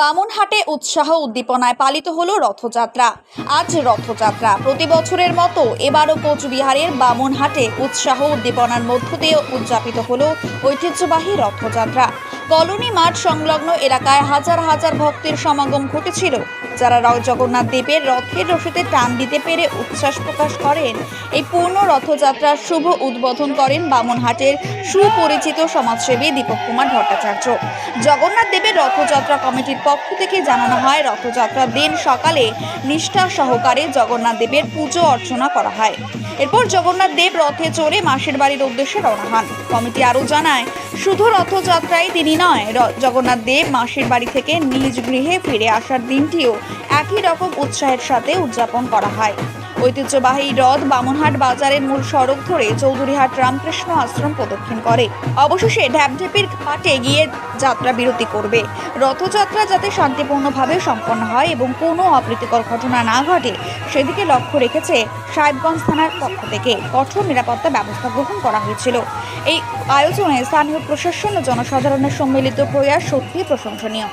বামনহাটে উৎসাহ উদ্দীপনায় পালিত হলো রথযাত্রা। আজ রথযাত্রা। প্রতি বছরের মতো এবারও কোচবিহারের বামনহাটে উৎসাহ উদ্দীপনার মধ্য দিয়ে উদযাপিত হল ঐতিহ্যবাহী রথযাত্রা। কলোনি মাঠ সংলগ্ন এলাকায় হাজার হাজার ভক্তের সমাগম ঘটেছিল যারা জগন্নাথ দেবের রথের রশিতে টান দিতে পেরে উচ্ছ্বাস প্রকাশ করেন, এই পূর্ণ রথযাত্রার শুভ উদ্বোধন করেন বামনহাটের সুপরিচিত সমাজসেবী দীপক কুমার ভট্টাচার্য। জগন্নাথ দেবের রথযাত্রা কমিটির পক্ষ থেকে জানানো হয় রথযাত্রার দিন সকালে নিষ্ঠা সহকারে জগন্নাথ দেবের পুজো অর্চনা করা হয়। এরপর জগন্নাথ দেব রথে চড়ে মাসির বাড়ির উদ্দেশ্যে রওনা হন। কমিটি আরও জানায়, শুধু রথযাত্রায় তিনি নয় জগন্নাথ দেব মাসির বাড়ি থেকে নিজ গৃহে ফিরে আসার দিনটিও একই রকম উৎসাহের সাথে উদযাপন করা হয়। ঐতিহ্যবাহী রথ বামনহাট বাজারের মূল সড়ক ধরে চৌধুরীহাট রামকৃষ্ণ আশ্রম প্রদক্ষিণ করে। অবশেষে ঢ্যাপঢেপির ঘাটে গিয়ে যাত্রা বিরতি করবে। রথযাত্রা যাতে শান্তিপূর্ণভাবে সম্পন্ন হয় এবং কোনো অপ্রীতিকর ঘটনা না ঘটে, সেদিকে লক্ষ্য রেখেছে সাহেবগঞ্জ থানার পক্ষ থেকে কঠোর নিরাপত্তা ব্যবস্থা গ্রহণ করা হয়েছিল। এই আয়োজনে স্থানীয় প্রশাসন ও জনসাধারণের সম্মিলিত প্রয়াস সত্যিই প্রশংসনীয়।